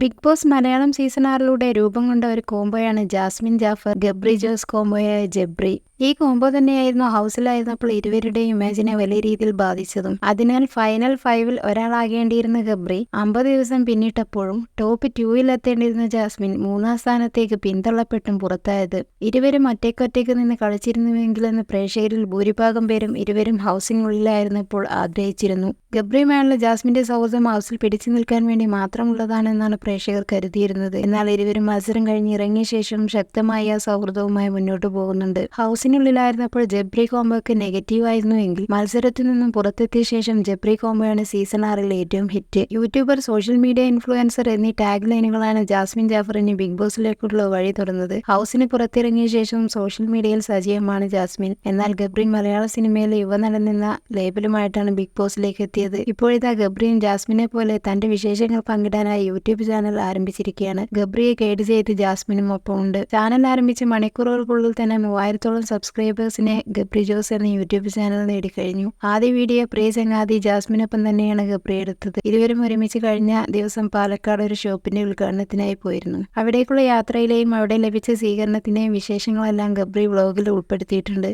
Big boss Malayalam season ആറിലൂടെ രൂപം കൊണ്ട ഒരു കോംബോയാണ് ജാസ്മിൻ ജാഫർ ഗബ്രി ജോസ് കോംബോയായ ജബ്രി. ഈ കോംബോ തന്നെയായിരുന്നു ഹൗസിലായിരുന്നപ്പോൾ ഇരുവരുടെയും ഇമേജിനെ വലിയ രീതിയിൽ ബാധിച്ചതും. അതിനാൽ ഫൈനൽ ഫൈവിൽ ഒരാളാകേണ്ടിയിരുന്ന ഗബ്രി അമ്പത് ദിവസം പിന്നിട്ടപ്പോഴും ടോപ്പ് ടൂവിൽ എത്തേണ്ടിയിരുന്ന ജാസ്മിൻ മൂന്നാം സ്ഥാനത്തേക്ക് പിന്തള്ളപ്പെട്ടും പുറത്തായത്. ഇരുവരും ഒറ്റയ്ക്കൊറ്റയ്ക്ക് നിന്ന് കളിച്ചിരുന്നുവെങ്കിലെന്ന് പ്രേക്ഷകരിൽ ഭൂരിഭാഗം പേരും ഇരുവരും ഹൗസിനുള്ളിലായിരുന്നപ്പോൾ ആഗ്രഹിച്ചിരുന്നു. ഗബ്രിയുമായുള്ള ജാസ്മിന്റെ സൗഹൃദം ഹൗസിൽ പിടിച്ചു നിൽക്കാൻ വേണ്ടി മാത്രമുള്ളതാണെന്നാണ് പ്രേക്ഷകർ കരുതിയിരുന്നത്. എന്നാൽ ഇരുവരും മത്സരം കഴിഞ്ഞ് ഇറങ്ങിയ ശേഷം ശക്തമായ സൗഹൃദവുമായി മുന്നോട്ട് പോകുന്നുണ്ട്. ഹൗസിനുള്ളിലായിരുന്നപ്പോൾ ജബ്രി കോംബോക്ക് നെഗറ്റീവ് ആയിരുന്നുവെങ്കിൽ മത്സരത്തിൽ നിന്നും പുറത്തെത്തിയ ശേഷം ജബ്രി കോംബോയാണ് സീസൺ ആറിൽ ഏറ്റവും hit. YouTuber social media influencer എന്നീ ടാഗ് ലൈനുകളാണ് ജാസ്മിൻ ജാഫറിന് ബിഗ് ബോസിലേക്കുള്ള വഴി തുറന്നത്. ഹൗസിന് പുറത്തിറങ്ങിയ ശേഷം സോഷ്യൽ മീഡിയയിൽ സജീവമാണ് ജാസ്മിൻ. എന്നാൽ ഗബ്രി മലയാള സിനിമയിലെ യുവനടൻ എന്ന ലേബലുമായിട്ടാണ് ബിഗ് ബോസിലേക്ക് എത്തിയത്. ഇപ്പോഴിതാ ഗബ്രിയും ജാസ്മിനെ പോലെ തന്റെ വിശേഷങ്ങൾ പങ്കിടാനായി യൂട്യൂബ് ചാനൽ ആരംഭിച്ചിരിക്കുകയാണ്. ഗബ്രിയെ ഗൈഡ് ചെയ്ത് ജാസ്മിനും ഒപ്പമുണ്ട്. ചാനൽ ആരംഭിച്ച് മണിക്കൂറുകൾക്കുള്ളിൽ തന്നെ മൂവായിരത്തോളം സബ്സ്ക്രൈബേഴ്സിനെ ഗബ്രി ജോസ് എന്ന യൂട്യൂബ് ചാനൽ നേടിക്കഴിഞ്ഞു ആദ്യ വീഡിയോ പ്രിയ ചങ്ങാതി ജാസ്മിനൊപ്പം തന്നെയാണ് ഗബ്രി എടുത്തത്. ഇരുവരും ഒരുമിച്ച് കഴിഞ്ഞ ദിവസം പാലക്കാട് ഒരു ഷോപ്പിന്റെ ഉദ്ഘാടനത്തിനായി പോയിരുന്നു. അവിടേക്കുള്ള യാത്രയിലെയും അവിടെ ലഭിച്ച സ്വീകരണത്തിന്റെയും വിശേഷങ്ങളെല്ലാം ഗബ്രി വ്ളോഗിൽ ഉൾപ്പെടുത്തിയിട്ടുണ്ട്.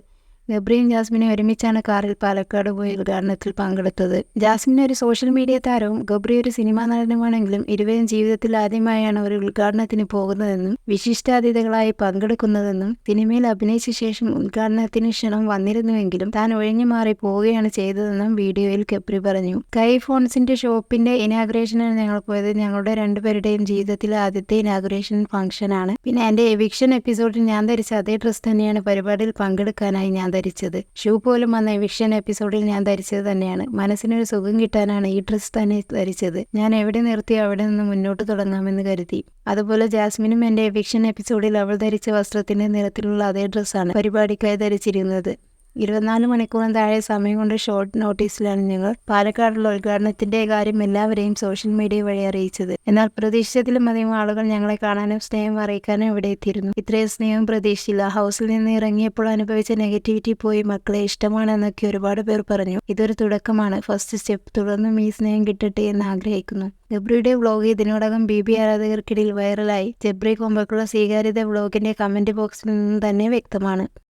ഗബ്രിയും ജാസ്മിനും ഒരുമിച്ചാണ് കാറിൽ പാലക്കാട് പോയി ഉദ്ഘാടനത്തിൽ പങ്കെടുത്തത്. ജാസ്മിൻ ഒരു സോഷ്യൽ മീഡിയ താരവും ഗബ്രി ഒരു സിനിമാ നടനുമാണെങ്കിലും ഇരുവരും ജീവിതത്തിൽ ആദ്യമായാണ് ഒരു ഉദ്ഘാടനത്തിന് പോകുന്നതെന്നും വിശിഷ്ടാതിഥികളായി പങ്കെടുക്കുന്നതെന്നും സിനിമയിൽ അഭിനയിച്ച ശേഷം ഉദ്ഘാടനത്തിന് ക്ഷണം വന്നിരുന്നുവെങ്കിലും താൻ ഒഴിഞ്ഞു മാറി പോവുകയാണ് ചെയ്തതെന്നും വീഡിയോയിൽ ഗബ്രി പറഞ്ഞു. കൈ ഫോൺസിന്റെ ഷോപ്പിന്റെ ഇനാഗ്രേഷനാണ് ഞങ്ങൾ പോയത് ഞങ്ങളുടെ രണ്ടുപേരുടെയും ജീവിതത്തിലെ ആദ്യത്തെ ഇനാഗ്രേഷൻ ഫംഗ്ഷനാണ് പിന്നെ എന്റെ എവിക്ഷൻ എപ്പിസോഡിൽ ഞാൻ ധരിച്ച അതേ ഡ്രസ് തന്നെയാണ് പരിപാടിയിൽ പങ്കെടുക്കാനായി ഞാൻ ധരിച്ചത്. ഷൂ പോലും വന്ന വിഷൻ എപ്പിസോഡിൽ ഞാൻ ധരിച്ചത് തന്നെയാണ്. മനസ്സിനൊരു സുഖം കിട്ടാനാണ് ഈ ഡ്രസ്സ് തന്നെ ധരിച്ചത്. ഞാൻ എവിടെ നിർത്തി അവിടെ നിന്ന് മുന്നോട്ട് തുടങ്ങാമെന്ന് കരുതി. അതുപോലെ ജാസ്മിനും എന്റെ എവിക്ഷൻ എപ്പിസോഡിൽ അവൾ ധരിച്ച വസ്ത്രത്തിന്റെ നിറത്തിലുള്ള അതേ ഡ്രസ്സാണ് പരിപാടിക്കായി ധരിച്ചിരുന്നത്. ഇരുപത്തിനാല് മണിക്കൂറിന് താഴെ സമയം കൊണ്ട് ഷോർട്ട് നോട്ടീസിലാണ് ഞങ്ങൾ. പാലക്കാടുള്ള ഉദ്ഘാടനത്തിന്റെ കാര്യം എല്ലാവരെയും സോഷ്യൽ മീഡിയ വഴി അറിയിച്ചത്. എന്നാൽ പ്രതീക്ഷിച്ചതിലും അധികം ആളുകൾ ഞങ്ങളെ കാണാനും സ്നേഹം അറിയിക്കാനും ഇവിടെ എത്തിയിരുന്നു. ഇത്രയും സ്നേഹം പ്രതീക്ഷിച്ചില്ല. ഹൗസിൽ നിന്ന് ഇറങ്ങിയപ്പോൾ അനുഭവിച്ച നെഗറ്റിവിറ്റി പോയി മക്കളെ ഇഷ്ടമാണെന്നൊക്കെ ഒരുപാട് പേർ പറഞ്ഞു. ഇതൊരു തുടക്കമാണ്. ഫസ്റ്റ് സ്റ്റെപ്പ് തുടർന്നും ഈ സ്നേഹം കിട്ടട്ടെ എന്ന് ആഗ്രഹിക്കുന്നു. ജബ്രിയുടെ വ്ളോഗ് ഇതിനോടകം ബി ബി ആരാധകർക്കിടയിൽ വൈറലായി ജബ്രി കൊമ്പക്കുള്ള സ്വീകാര്യത വ്ളോഗിന്റെ കമന്റ് ബോക്സിൽ നിന്ന് തന്നെ വ്യക്തമാണ്.